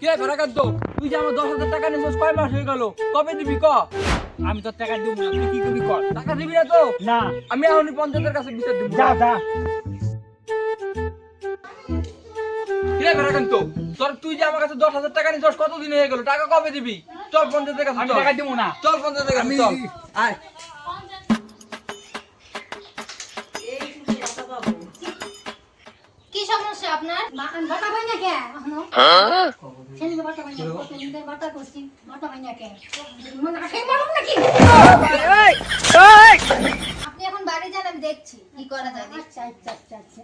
কে ফেরাকান্ত তুই যে আমার দশ হাজার টাকা নিয়েছিস কয় মাস হয়ে গেল? কবে দিবি ক? আমি তো টাকা দিব না তুই কি করবি কর। টাকা দিবি না তো? না। আমি এখনই পঞ্চায়েতের কাছে বিচার দিব। যা যা। কে ফেরাকান্ত তোর তুই যে আমার কাছে দশ হাজার টাকা নিয়েছিস কত দিন হয়ে গেল? টাকা কবে দিবি? চল পঞ্চায়েতের কাছে আমি টাকা দিব না। চল পঞ্চায়েতের কাছে চল। আয়। আপনার বাটা ভাই না কে ছেলেকে বাটা ভাই না বাটা করছি বাটা ভাই না কে? মনে আসে মারুন নাকি? আপনি এখন বাড়ি যান আমি দেখছি কি করা যায়। আচ্ছা আচ্ছা আচ্ছা আচ্ছা।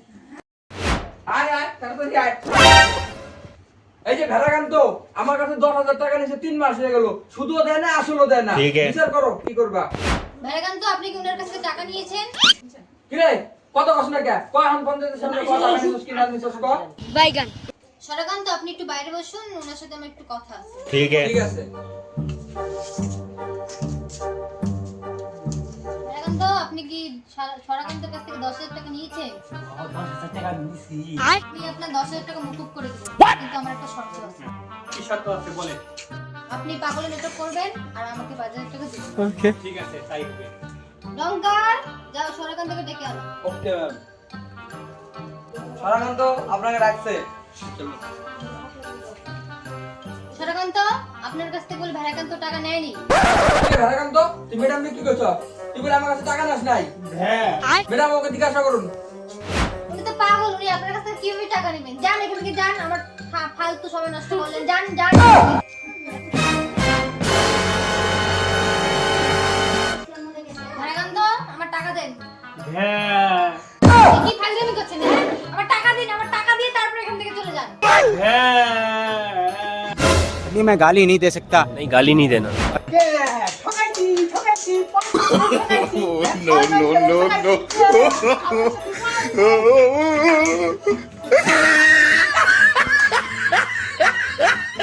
আয় আয় তাড়াতাড়ি আয়। এই যে ভেড়াকান্ত আমার কাছে দশ হাজার টাকা নিয়েছে তিন মাস হয়ে গেল। সুদও দেয় না আসলও দেয় না। বিচার করো কি করবা? ভাইরাগান তো আপনি কি ওনার কাছে টাকা নিয়েছেন? কিরে? কত প্রশ্ন কে কয় এখন পঞ্চায়েতের সামনে কথা আমি সুস্কি না নিছস বাইগান। সরকান্ত আপনি একটু বাইরে বসুন ওনার সাথে আমার একটু কথা আছে। ঠিক আছে। ঠিক আছে। আপনি কাছ থেকে 10000 টাকা নিয়েছে 10000 আমি আপনার 10000 টাকা মুকুব করে দেব কিন্তু আমার একটা শর্ত আছে। আপনি পাগলের নেটওয়ার্ক করবেন আর আমাকে 12000 টাকা দিবেন। ঠিক আছে তাই হবে। লঙ্কার যাও সরাকান্তকে ডেকে আনো। Okay ma'am. সারাকান্ত আপনাকে ডাকছে সরাকান্ত আপনার কাছ থেকে বলে ভাইরাকান্ত টাকা নেয়নি। ভেড়াকান্ত তুই ম্যাডাম কি করছ? তুই বলে আমার কাছে টাকা নাস নাই। হ্যাঁ। ম্যাডাম ওকে জিজ্ঞাসা করুন। উনি তো পাগল উনি আপনার কাছ থেকে কীভাবে টাকা নেবেন? যান এখান থেকে যান আমার ফালতু সময় নষ্ট করলেন। যান যান। नहीं मैं गाली नहीं दे सकता। नहीं गाली नहीं देना। No no no no